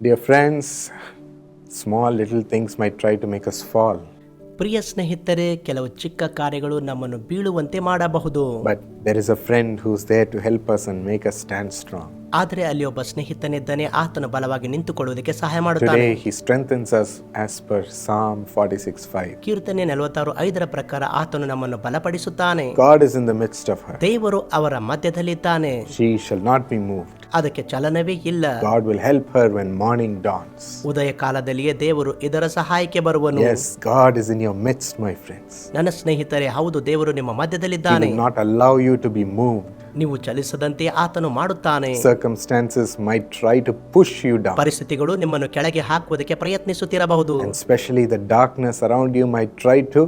Dear friends small little things may try to make us fall, ಪ್ರಿಯ ಸ್ನೇಹಿತರೆ ಕೆಲವು ಚಿಕ್ಕ ಕಾರ್ಯಗಳು ನಮ್ಮನ್ನು ಬೀಳುವಂತೆ ಮಾಡಬಹುದು but there is a friend who's there to help us and make us stand strong ಆದರೆ ಅಲ್ಲಿ ಒಬ್ಬ ಸ್ನೇಹಿತನಿದ್ದಾನೆ ಆತನು ಬಲವಾಗಿ ನಿಂತುಕೊಳ್ಳುವುದಕ್ಕೆ ಸಹಾಯ ಮಾಡುತ್ತಾನೆ Today, he strengthens us as per Psalm 46 5. ಕೀರ್ತನೆ ನಲವತ್ತಾರು ಐದರ ಪ್ರಕಾರ ಆತನು ನಮ್ಮನ್ನು ಬಲಪಡಿಸುತ್ತಾನೆ God is in the midst of her. ದೇವರು ಅವರ ಮಧ್ಯದಲ್ಲಿದ್ದಾನೆ She shall not be moved. ಅದಕ್ಕೆ ಚಲನವೇ ಇಲ್ಲ God will help her when morning dawns. ಉದಯ ಕಾಲದಲ್ಲಿಯೇ ದೇವರು ಇದರ ಸಹಾಯಕ್ಕೆ ಬರುವನು Yes, God is in your midst, my friends. ನನ್ನ ಸ್ನೇಹಿತರೆ ಹೌದು ದೇವರು ನಿಮ್ಮ He ಮಧ್ಯದಲ್ಲಿದ್ದಾನೆ will not allow you to be moved. ನೀವು ಚಲಿಸದಂತೆ ಆತನು ಮಾಡುತ್ತಾನೆ. Circumstances may try to push you down ಪರಿಸ್ಥಿತಿಗಳು ನಿಮ್ಮನ್ನು ಕೆಳಗೆ ಹಾಕುವುದಕ್ಕೆ ಪ್ರಯತ್ನಿಸುತ್ತಿರಬಹುದು. Especially the darkness around you might try to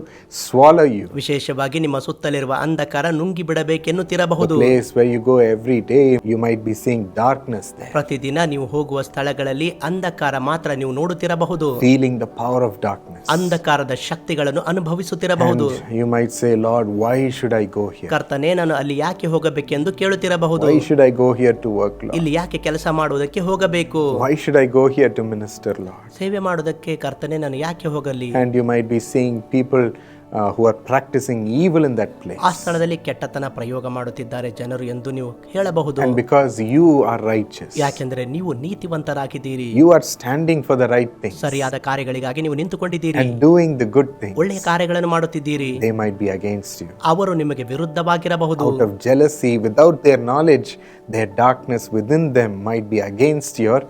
swallow you ವಿಶೇಷವಾಗಿ ನಿಮ್ಮ ಸುತ್ತಲಿರುವ ಅಂಧಕಾರ ನುಂಗಿ place where you go every day you might be seeing darkness there ಪ್ರತಿದಿನ ನೀವು ಹೋಗುವ ಸ್ಥಳಗಳಲ್ಲಿ ಅಂಧಕಾರ ಮಾತ್ರ ನೀವು ನೋಡುತ್ತಿರಬಹುದು. Feeling the power of darkness ಅಂಧಕಾರದ ಶಕ್ತಿಗಳನ್ನು ಅನುಭವಿಸುತ್ತಿರಬಹುದು. You might say lord why should I go here ಕರ್ತನೇ ನಾನು ಅಲ್ಲಿ ಯಾಕೆ ಹೋಗಬೇಕು ಕೇಳುತ್ತಿರಬಹುದು Why should I go here to work, Lord? ಇಲ್ಲಿ ಯಾಕೆ ಕೆಲಸ ಮಾಡುವುದಕ್ಕೆ ಹೋಗಬೇಕು Why should I go here to minister, Lord? ಸೇವೆ ಮಾಡುವುದಕ್ಕೆ ಕರ್ತನೆ ನಾನು ಯಾಕೆ ಹೋಗಲಿ And you might be seeing people uh, who are practicing evil in that place. ಆ ಸ್ಥಳದಲ್ಲಿ ಕೆಟ್ಟತನ ಪ್ರಯೋಗ ಮಾಡುತ್ತಿದ್ದಾರೆ ಜನರು ಎಂದು ನೀವು ಹೇಳಬಹುದು And because you are righteous, ಯಾಕೆಂದ್ರೆ ನೀವು ನೀತಿವಂತರಾಗಿದ್ದೀರಿ you are standing for the right thing ಸರಿಯಾದ ಕಾರ್ಯಗಳಿಗಾಗಿ ನೀವು ನಿಂತುಕೊಂಡಿದ್ದೀರಿ and doing the good thing, ಒಳ್ಳೆಯ ಕಾರ್ಯಗಳನ್ನು ಮಾಡುತ್ತಿದ್ದೀರಿ they might be against you. ಅವರು ನಿಮಗೆ ವಿರುದ್ಧವಾಗಿರಬಹುದು Out of jealousy, without their knowledge, their darkness within them might be against your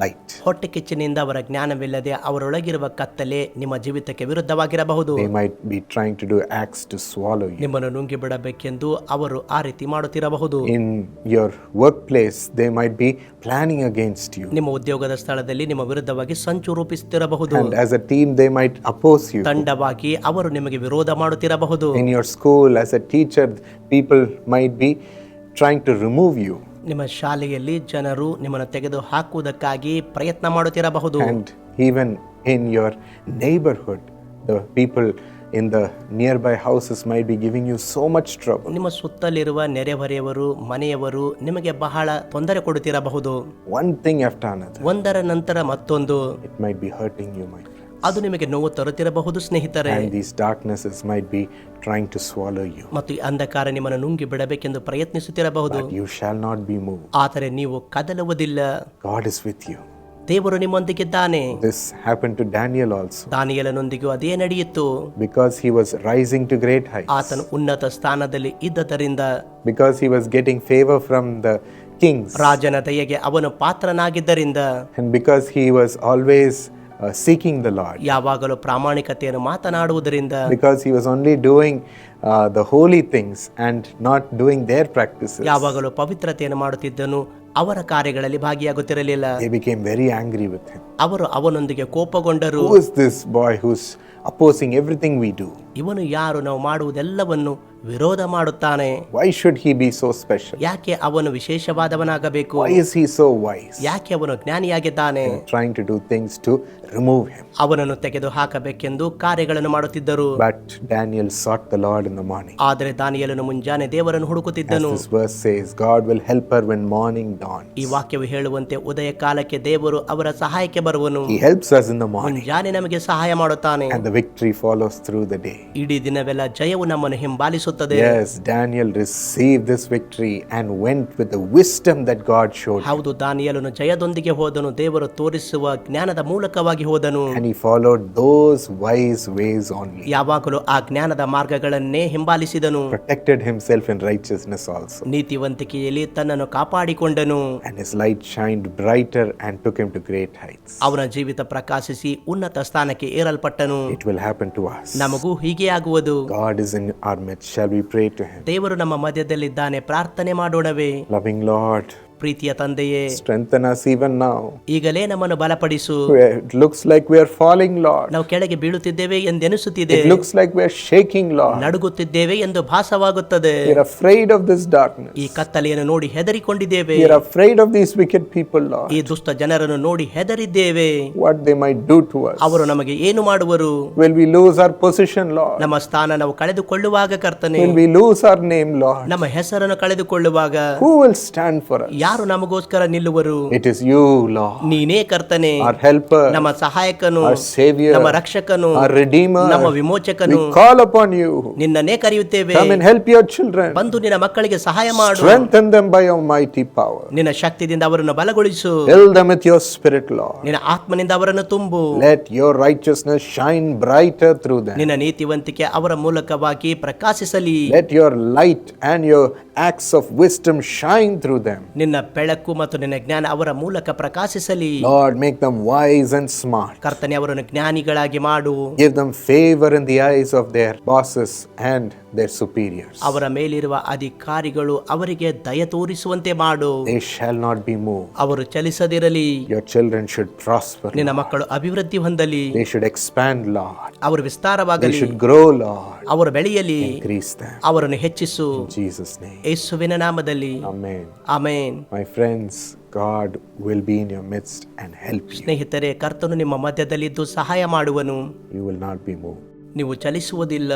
light. ಹೊಟ್ಟೆ ಕಿಚ್ಚಿನಿಂದ ಅವರ ಜ್ಞಾನವಿಲ್ಲದೆ ಅವರೊಳಗಿರುವ ಕತ್ತಲೆ ನಿಮ್ಮ ಜೀವಿತಕ್ಕೆ ವಿರುದ್ಧವಾಗಿರಬಹುದು They might be trying to do acts to swallow you. ನಿಮ್ಮನ್ನು ನುಂಗಿ ಬಿಡಬೇಕೆಂದು ಅವರು ಆ ರೀತಿ ಮಾಡುತ್ತಿರಬಹುದು In your workplace, they might be planning against you. ನಿಮ್ಮ ಉದ್ಯೋಗದ ಸ್ಥಳದಲ್ಲಿ ನಿಮ್ಮ ವಿರುದ್ಧವಾಗಿ ಸಂಚು ರೂಪಿಸುತ್ತಿರಬಹುದು And as a team, they might oppose you. ತಂಡವಾಗಿ ಅವರು ನಿಮಗೆ ವಿರೋಧ ಮಾಡುತ್ತಿರಬಹುದು In your school, as a teacher, people might be trying to remove you. ನಿಮ್ಮ ಶಾಲೆಯಲ್ಲಿ ಜನರು ನಿಮ್ಮನ್ನು ತೆಗೆದು ಹಾಕುವುದಕ್ಕಾಗಿ ಪ್ರಯತ್ನ ಮಾಡುತ್ತಿರಬಹುದು. Even in your neighbourhood the people in the nearby houses may be giving you so much trouble ನಿಮ್ಮ ಸುತ್ತಲಿರುವ ನೆರೆಹೊರೆಯವರು ಮನೆಯವರು ನಿಮಗೆ ಬಹಳ ತೊಂದರೆ ಕೊಡುತ್ತಿರಬಹುದು. ಒನ್ ಥಿಂಗ್ ಆಫ್ಟರ್ ಒಂದರ ನಂತರ ಮತ್ತೊಂದು. It may be hurting you may ಅದು ನಿಮಗೆ ನೋವು ತರುತ್ತಿರಬಹುದು ಸ್ನೇಹಿತರೆ And these darknesses might be trying to swallow you. ಮತ್ತು ಈ ಅಂಧಕಾರ ನಿಮ್ಮನ್ನು ನುಂಗಿ ಬಿಡಬೇಕೆಂದು ಪ್ರಯತ್ನಿಸುತ್ತಿರಬಹುದು But you shall not be moved. ಆದರೆ ನೀವು ಕದಲುವುದಿಲ್ಲ God is with you. ದೇವರು ನಿಮ್ಮೊಂದಿಗಿದ್ದಾನೆ This happened to Daniel also ದಾನಿಯಲನೊಂದಿಗೂ ಅದೇ ನಡೆಯಿತು because he was rising to great heights, ಆತನು ಉನ್ನತ ಸ್ಥಾನದಲ್ಲಿ ಇದ್ದದರಿಂದ because he was getting favor from the kings, ರಾಜನ ದಯೆಗೆ ಅವನು ಪಾತ್ರನಾಗಿದ್ದರಿಂದ and because he was always uh, seeking the Lord, ಯಾವಾಗಲೂ ಪ್ರಾಮಾಣಿಕತೆಯನ್ನು ಮಾತನಾಡುವುದರಿಂದ because he was only doing uh, the holy things and not doing their practices. ಯಾವಾಗಲೂ ಪವಿತ್ರತೆಯನ್ನು ಮಾಡುತ್ತಿದ್ದನು ಅವರ ಕಾರ್ಯಗಳಲ್ಲಿ ಭಾಗಿಯಾಗುತ್ತಿರಲಿಲ್ಲ They became very angry with him. ಅವರು ಅವನೊಂದಿಗೆ ಕೋಪಗೊಂಡರು Who is this boy who's opposing everything we do? ಇವನು ಯಾರು ನಾವು ಮಾಡುವುದೆಲ್ಲವನ್ನು ವಿರೋಧ ಮಾಡುತ್ತಾನೆ Why should he be so special? ಯಾಕೆ ಅವನು ವಿಶೇಷವಾದವನಾಗಬೇಕು Why is he so wise? ಯಾಕೆ ಅವನು ಜ್ಞಾನಿಯಾಗಿದ್ದಾನೆ Trying to do things to remove him ಅವನನ್ನು ತೆಗೆದು ಹಾಕಬೇಕೆಂದು ಕಾರ್ಯಗಳನ್ನು ಮಾಡುತ್ತಿದ್ದರು. But Daniel sought the lord in the morning ಆದರೆ ದಾನಿಯಲನು ಮುಂಜಾನೆ ದೇವರನ್ನು ಹುಡುಕುತ್ತಿದ್ದನು. This verse says God will help her when morning dawn ಈ ವಾಕ್ಯವು ಹೇಳುವಂತೆ ಉದಯ ಕಾಲಕ್ಕೆ ದೇವರು ಅವರ ಸಹಾಯಕ್ಕೆ ಬರುವನು. He helps us in the morning ಮುಂಜಾನೆ ನಮಗೆ ಸಹಾಯ ಮಾಡುತ್ತಾನೆ. And the victory follows through the day ಇಡೀ ದಿನವೆಲ್ಲ ಜಯವು ನಮ್ಮನ್ನು ಹಿಂಬಾಲಿಸುತ್ತದೆ. As Daniel receive this victory and went with the wisdom that God showed ಹೌದು ದಾನಿಯಲನು ಜಯದೊಂದಿಗೆ ಹೋದನು. ದೇವರು ತೋರಿಸುವ ಜ್ಞಾನದ ಮೂಲಕವಾಗಿ ಹೋದನು And he followed those wise ways only. ಯಾವಾಗಲೂ ಆ ಜ್ಞಾನದ ಮಾರ್ಗಗಳನ್ನೇ ಹಿಂಬಾಲಿಸಿದನು Protected himself in righteousness also. ನೀತಿವಂತಿಕೆಯಲ್ಲಿ ತನ್ನನ್ನು ಕಾಪಾಡಿಕೊಂಡನು And his light shined brighter and took him to great heights. ಅವನ ಜೀವಿತ ಪ್ರಕಾಶಿಸಿ ಉನ್ನತ ಸ್ಥಾನಕ್ಕೆ ಏರಲ್ಪಟ್ಟನು It will happen to us. ನಮಗೂ ಹೀಗೆ ಆಗುವುದು God is in our midst. Shall we pray to him? ದೇವರು ನಮ್ಮ ಮಧ್ಯದಲ್ಲಿದ್ದಾನೆ ಪ್ರಾರ್ಥನೆ ಮಾಡೋಣವೇ Loving Lord, ಪ್ರೀತಿಯ ತಂದೆಯೇ strengthen us even now. ಈಗಲೇ ನಮ್ಮನ್ನು ಬಲಪಡಿಸು looks It looks like we are falling, Lord. ನಾವು ಕೆಳಗೆ ಬೀಳುತ್ತಿದ್ದೇವೆ ಎಂದೆನಿಸುತ್ತಿದೆ It looks like we are shaking, Lord. ನಡುಗುತ್ತಿದ್ದೇವೆ ಎಂದು ಭಾಸವಾಗುತ್ತದೆ We are afraid of this darkness. ಈ ಕತ್ತಲೆಯನ್ನು ನೋಡಿ ಹೆದರಿಕೊಂಡಿದ್ದೇವೆ We are afraid of these wicked people, Lord. ಈ ದುಷ್ಟ ಜನರನ್ನು ನೋಡಿ ಹೆದರಿದ್ದೇವೆ What they might do to us. ಅವರು ನಮಗೆ ಏನು ಮಾಡುವರು Will we lose our position, Lord? ನಮ್ಮ ಸ್ಥಾನ ನಾವು ಕಳೆದುಕೊಳ್ಳುವಾಗ ಕರ್ತನೆ Will we lose our name, Lord? ನಮ್ಮ ಹೆಸರನ್ನು ಕಳೆದುಕೊಳ್ಳುವಾಗ Who will stand for us? ಯಾರು ನಮಗೋಸ್ಕರ ನಿಲ್ಲುವರು It is you, Lord, ನೀನೇ ಕರ್ತನೆ our helper, ನಮ್ಮ ಸಹಾಯಕನು our savior, ನಮ್ಮ ರಕ್ಷಕನು our redeemer. ನಮ್ಮ ವಿಮೋಚಕನು We call upon you. ನಿನ್ನನ್ನೇ ಕರೆಯುತ್ತೇವೆ Come and help your children. ಬಂದು ನಿನ್ನ ಮಕ್ಕಳಿಗೆ ಸಹಾಯ ಮಾಡು Strengthen them by your mighty power. ನಿನ್ನ ಶಕ್ತಿಯಿಂದ ಅವರನ್ನು ಬಲಗೊಳಿಸು Fill them with your spirit, Lord. ನಿನ್ನ ಆತ್ಮನಿಂದ ಅವರನ್ನು ತುಂಬು Let your righteousness shine brighter through them. ನಿನ್ನ ನೀತಿವಂತಿಕೆ ಅವರ ಮೂಲಕವಾಗಿ ಪ್ರಕಾಶಿಸಲಿ Let your light and your acts of wisdom shine through them. ನಿನ್ನ ಬೆಳಕು ಮತ್ತು ನಿನ್ನ ಜ್ಞಾನ ಅವರ ಮೂಲಕ ಪ್ರಕಾಶಿಸಲಿ. Lord make them wise and smart ಕರ್ತನೆ ಅವರನ್ನು ಜ್ಞಾನಿಗಳಾಗಿ ಮಾಡು. Give them favour in the eyes of their bosses and their superior ಅವರ ಮೇಲಿರುವ ಅಧಿಕಾರಿಗಳು ಅವರಿಗೆ ದಯ ತೋರಿಸುವಂತೆ ಮಾಡು. They shall not be move ಅವರು ಚಲಿಸದಿರಲಿ. ಯೋರ್ ಚಿಲ್ಡ್ರನ್ ಶುಡ್ ಪ್ರಾಸ್ಪರ್ ನಿನ್ನ ಮಕ್ಕಳು ಅಭಿವೃದ್ಧಿ ಹೊಂದಲಿ. ದೇ ಶುಡ್ ಎಕ್ಸ್ಪ್ಯಾಂಡ್ ಲಾರ್ಡ್ ಅವರು ವಿಸ್ತಾರವಾಗಲಿ ಅವರು ಬೆಳೆಯಲಿ ಅವರನ್ನು ಹೆಚ್ಚಿಸು. ಯೇಸುವಿನ ನಾಮದಲ್ಲಿ. My friends God will be in your midst and help ಸ್ನೇಹಿತರೆ ಕರ್ತನು ನಿಮ್ಮ ಮಧ್ಯದಲ್ಲಿದ್ದು ಸಹಾಯ ಮಾಡುವನು. ಯು ನಾಟ್ ಬಿ ನೀವು ಚಲಿಸುವುದಿಲ್ಲ.